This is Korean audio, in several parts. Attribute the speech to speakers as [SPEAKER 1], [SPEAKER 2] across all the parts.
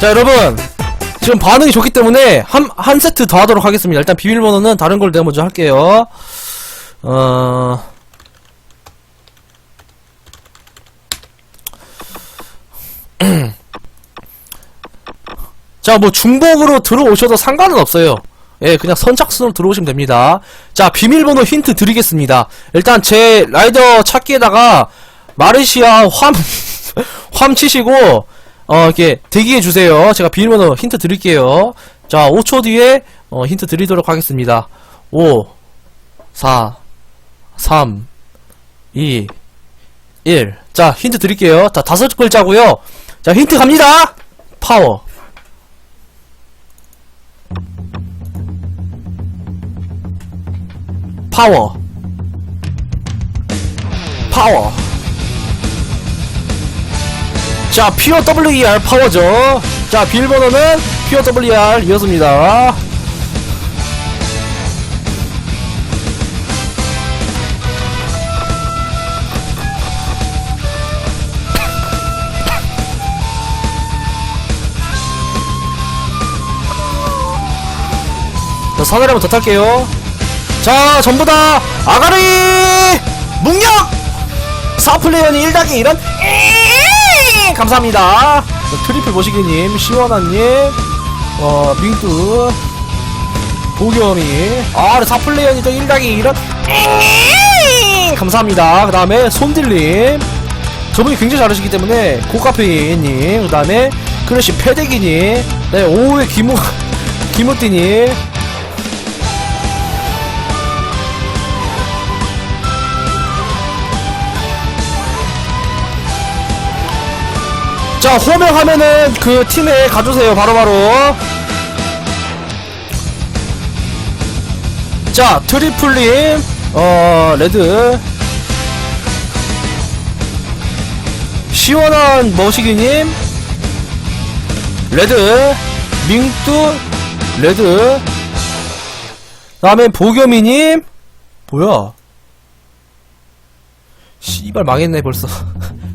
[SPEAKER 1] 자 여러분 지금 반응이 좋기 때문에 한, 한 세트 더 하도록 하겠습니다 일단 비밀번호는 다른 걸 내가 먼저 할게요 어... 자, 뭐 중복으로 들어오셔도 상관은 없어요. 예, 그냥 선착순으로 들어오시면 됩니다. 자, 비밀번호 힌트 드리겠습니다. 일단 제 라이더 찾기에다가 마르시아 함, 함 치시고, 어, 이렇게 대기해 주세요. 제가 비밀번호 힌트 드릴게요. 자, 5초 뒤에, 어, 힌트 드리도록 하겠습니다. 5, 4, 3, 2, 1. 자, 힌트 드릴게요. 자, 다섯 글자고요 자, 힌트 갑니다! 파워. 파워 파워 자 퓨어 WER 파워죠. 자 비밀번호는 퓨어 WER 이었습니다. 자 사다리 한번 더 탈게요. 자 전부 다 아가리! 묵력! 4플레이어니 1단계 1원 감사합니다. 자, 트리플 모시기님 시원한님 어 밍뚜 보겸이. 아 4플레이어니 또 1단계 1원 감사합니다. 그 다음에 손딜님. 저분이 굉장히 잘하시기 때문에 고카페인님 그 다음에 크래시 패대기님 네 오후에 김우 김우띠님 자 호명하면은 그 팀에 가주세요. 바로 바로. 자 트리플님 어 레드. 시원한 머시기님. 레드. 밍뚜. 레드. 다음에 보겸이님. 뭐야? 씨발 망했네 벌써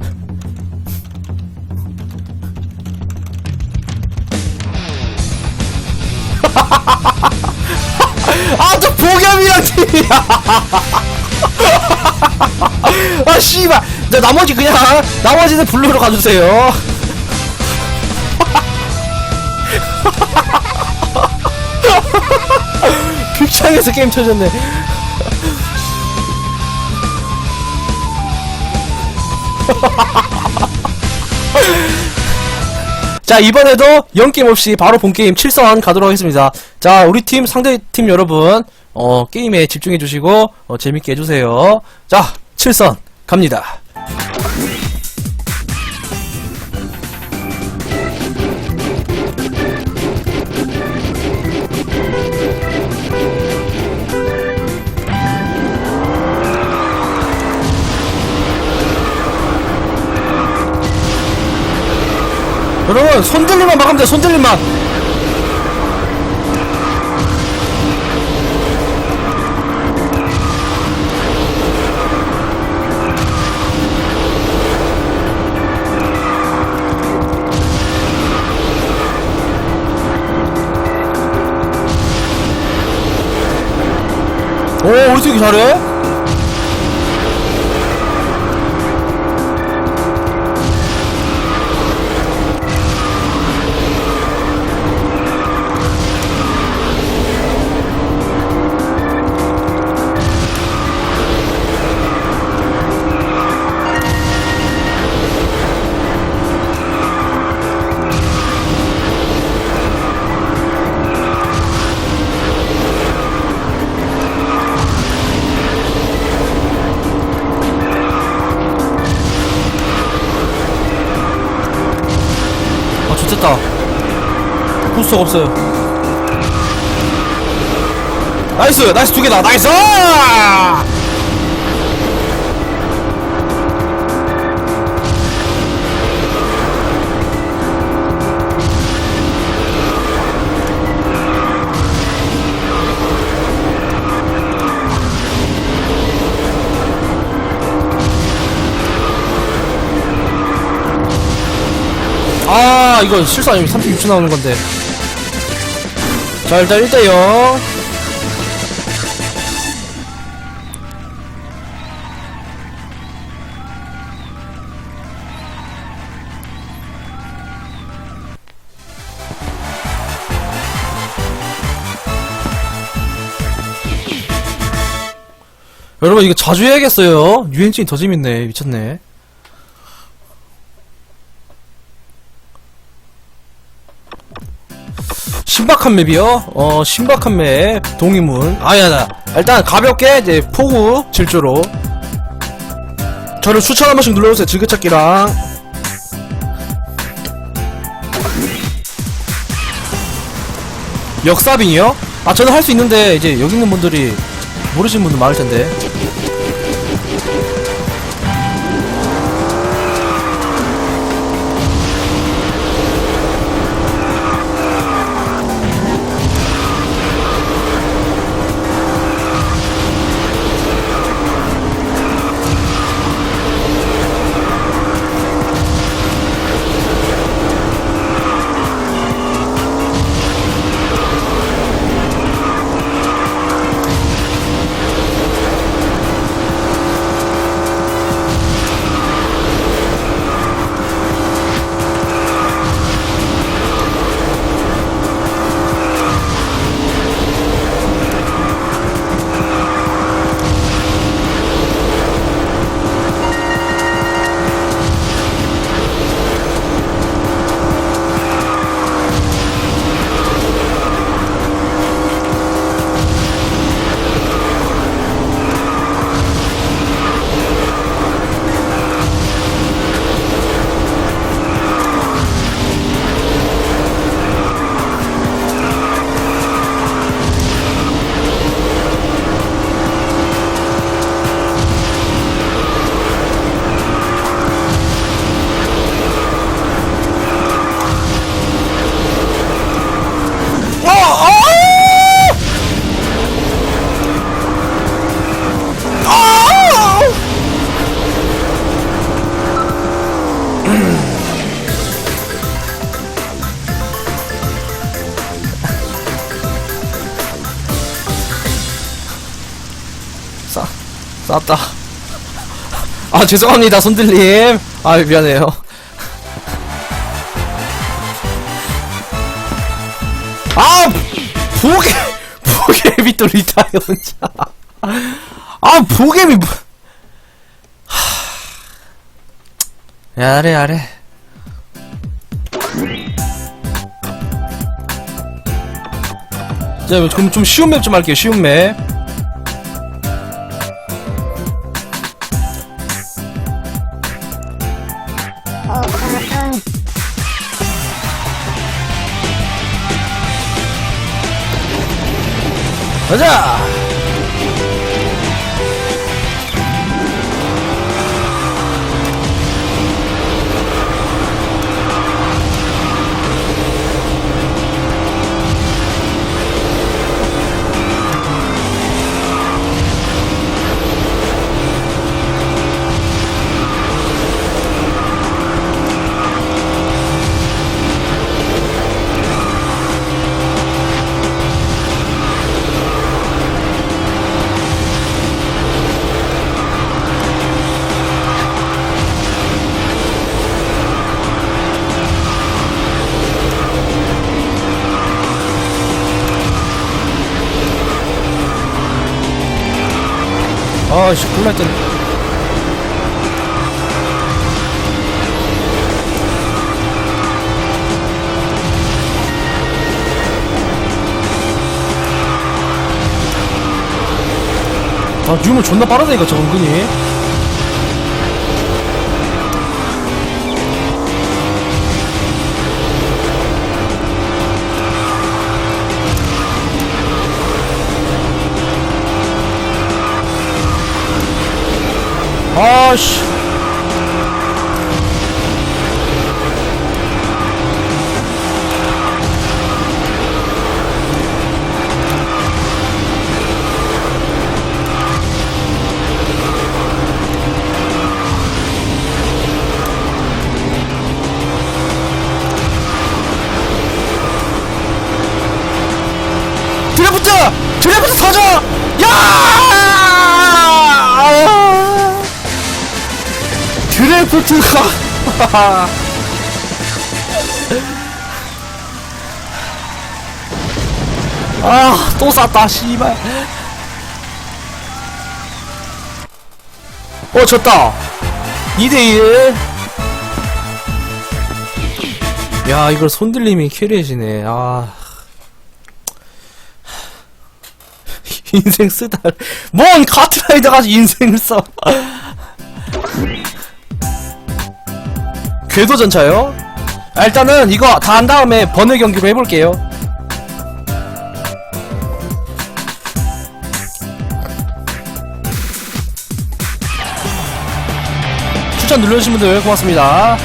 [SPEAKER 1] 아, 저 보겸이랑 팀이야. 아, 씨발. 자, 나머지 그냥, 나머지는 블루로 가주세요. 빅창에서 게임 쳐졌네. 자 이번에도 영게임 없이 바로 본게임 7선 가도록 하겠습니다. 자 우리 팀 상대팀 여러분 어 게임에 집중해 주시고 어, 재밌게 해주세요. 자 7선 갑니다 여러분 손들림만 막으면 돼 손들림만 오 우리 팀이 잘해 아 좋겠다. 부스터가 없어요. 나이스! 나이스 두 개다. 나이스 아 이거 실수 아니면 36초 나오는 건데. 자 일단 1대0 여러분 이거 자주 해야겠어요. 유엔진이 더 재밌네. 미쳤네 신박한 맵이요? 어, 신박한 맵, 동의문. 아야, 나. 일단 가볍게, 이제, 포구, 질주로. 저를 추천 한 번씩 눌러주세요, 즐겨찾기랑. 역사빙이요? 아, 저는 할 수 있는데, 이제, 여기 있는 분들이 모르시는 분들 많을 텐데. 싸, 쌌다. 아, 죄송합니다, 손들님. 아, 미안해요. 아! 보게, 보게미 또 리타이어 혼자. 아, 보게미 뭐. 하... 야래, 야래. 자, 그럼 좀 쉬운 맵 좀 할게요, 쉬운 맵. 가자! 아씨, 콜라 했더니. 아, 유물 존나 빠르다니까, 저 은근히. 아 아또 쐈다 씨발. 어 졌다. 2대1 야 이걸 손들림이 캐리해지네. 아. 인생 쓰다. 뭔 카트라이더가 인생을 써 궤도 전차요? 아, 일단은 이거 다 한 다음에 번외 경기로 해볼게요 추천 눌러주신 분들 고맙습니다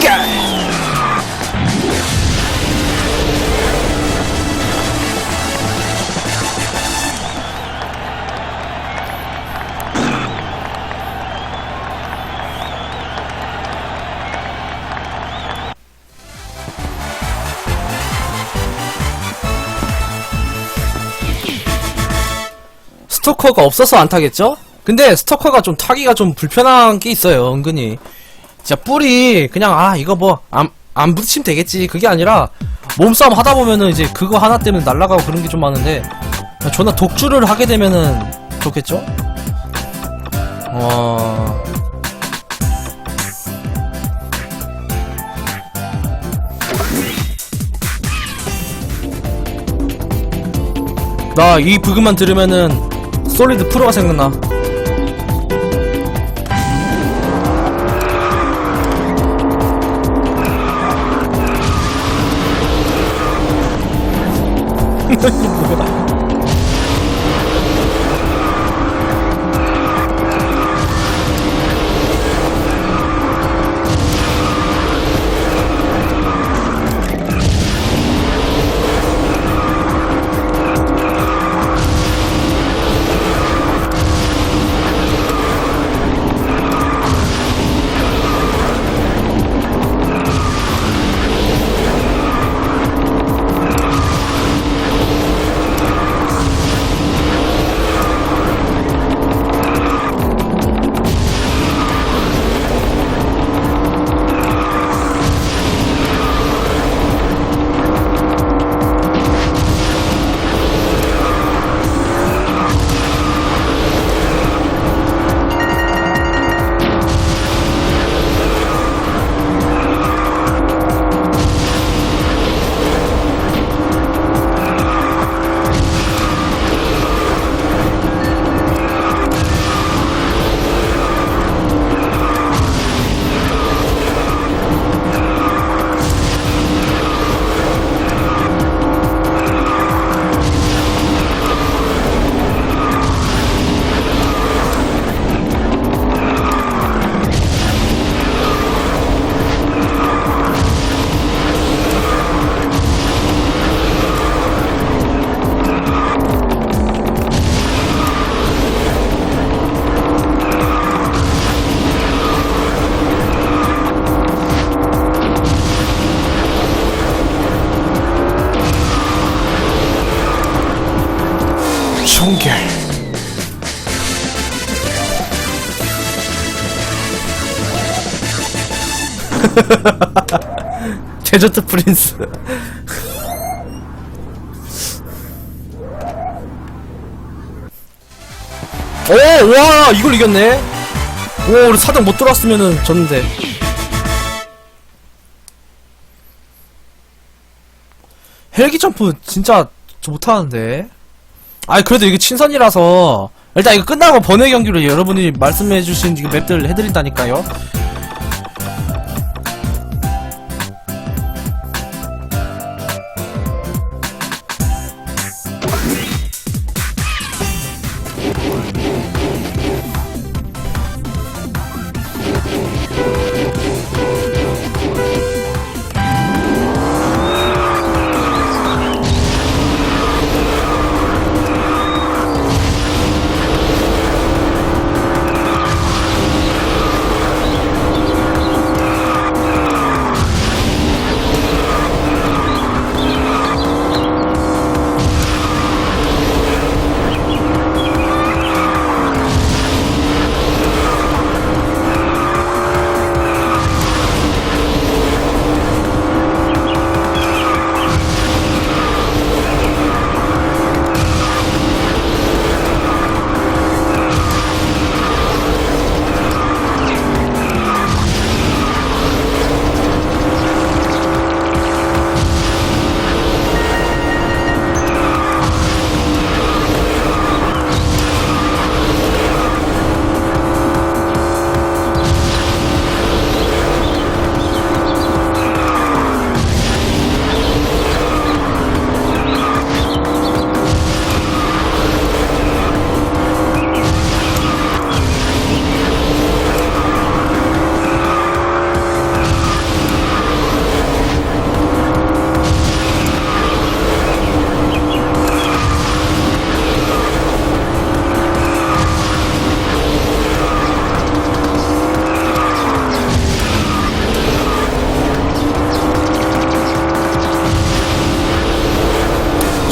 [SPEAKER 1] 정결 스토커가 없어서 안 타겠죠? 근데 스토커가 좀 타기가 좀 불편한 게 있어요, 은근히. 진짜 뿔이 그냥 아 이거 뭐안안 부딪히면 되겠지. 그게 아니라 몸싸움 하다 보면은 이제 그거 하나 때문에 날아가고 그런 게 좀 많은데 존나 독주를 하게 되면은 좋겠죠? 어... 나 이 부금만 들으면은 솔리드 프로가 생각나 你，不会？ 종결 데저트 프린스 오, 와, 이걸 이겼네. 오, 우리 사정 못 들어왔으면은 졌는데. 헬기 점프 진짜 저 못하는데. 아이, 그래도 이게 친선이라서. 일단 이거 끝나고 번외 경기로 여러분이 말씀해주신 이 맵들 해드린다니까요.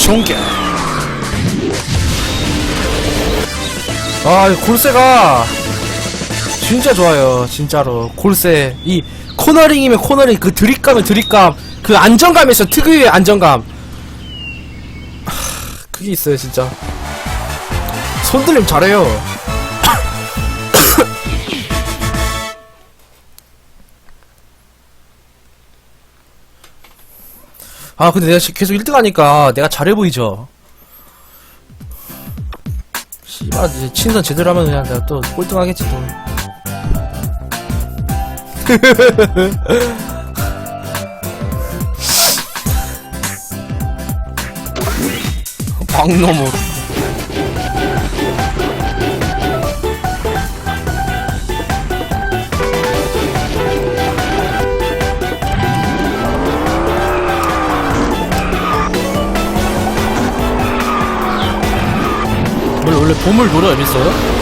[SPEAKER 1] 종결. 아, 이 골세가 진짜 좋아요. 진짜로. 골세. 이 코너링이면 코너링 그 드립감은 드립감. 그 안정감이 있어. 특유의 안정감. 하, 그게 있어요, 진짜. 손들림 잘해요. 아, 근데 내가 시- 계속 1등 하니까 내가 잘해 보이죠? 씨발, 이제 친선 제대로 하면 그냥 내가 또 꼴등 하겠지, 또. 원 보물 노래 재밌어요?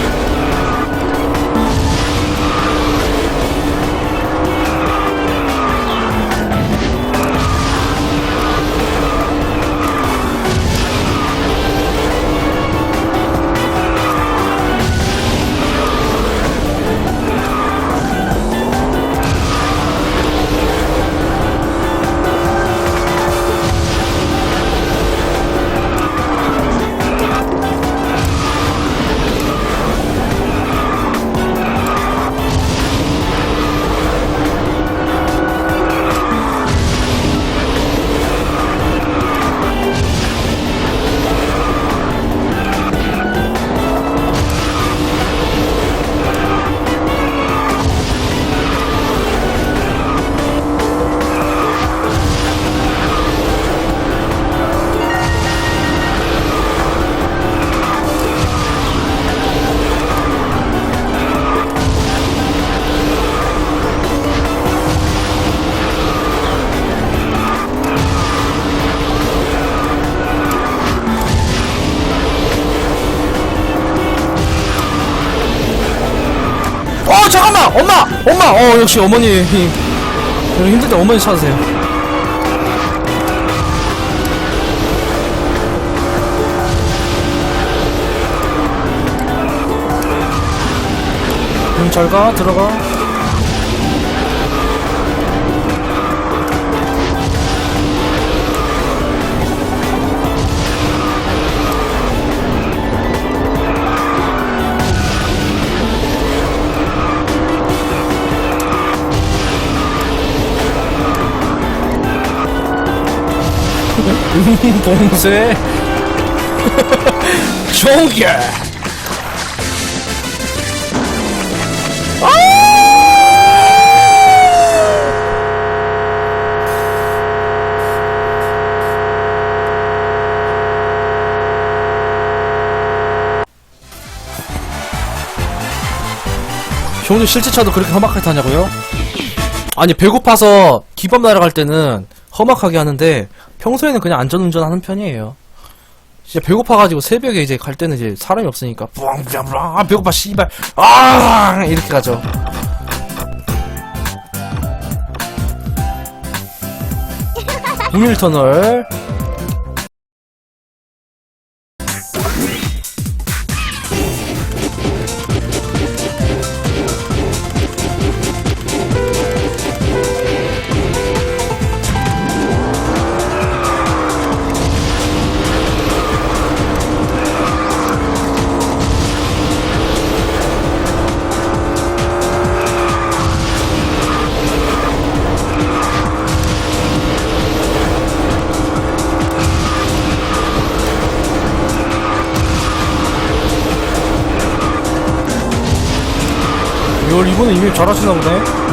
[SPEAKER 1] 엄마! 어 역시 어머니 힘. 저 힘들 때 어머니 찾으세요 응 잘가 들어가 봉쇄. 종결. 형님 실제 차도 그렇게 험악하게 타냐고요? 아니 배고파서 기밥 날아갈 때는 험악하게 하는데 평소에는 그냥 안전운전 하는 편이에요. 진짜 배고파가지고 새벽에 이제 갈 때는 이제 사람이 없으니까 뿌앙뿌앙뿌앙 아 배고파 씨발 아 이렇게 가죠. 국밀터널 이번에 이미 잘하시나 보네.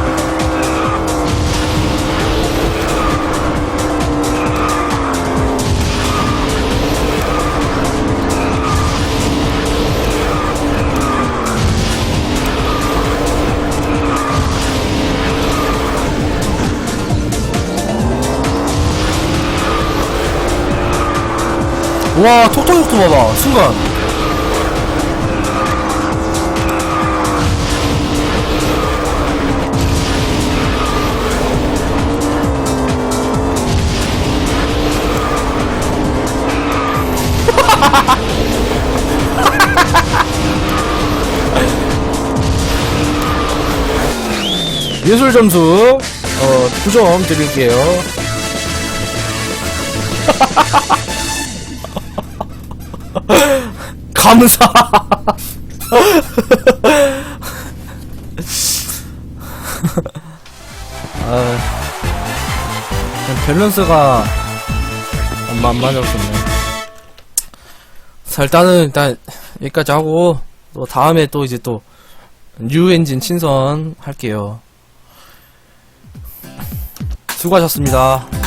[SPEAKER 1] 와, 톡톡톡톡 봐봐, 순간. 예술 점수 어 9점 드릴게요. 감사. 아, 밸런스가 맞았었네. 자, 일단은 일단 여기까지 하고 또 다음에 또 이제 또 뉴 엔진 친선 할게요. 수고하셨습니다.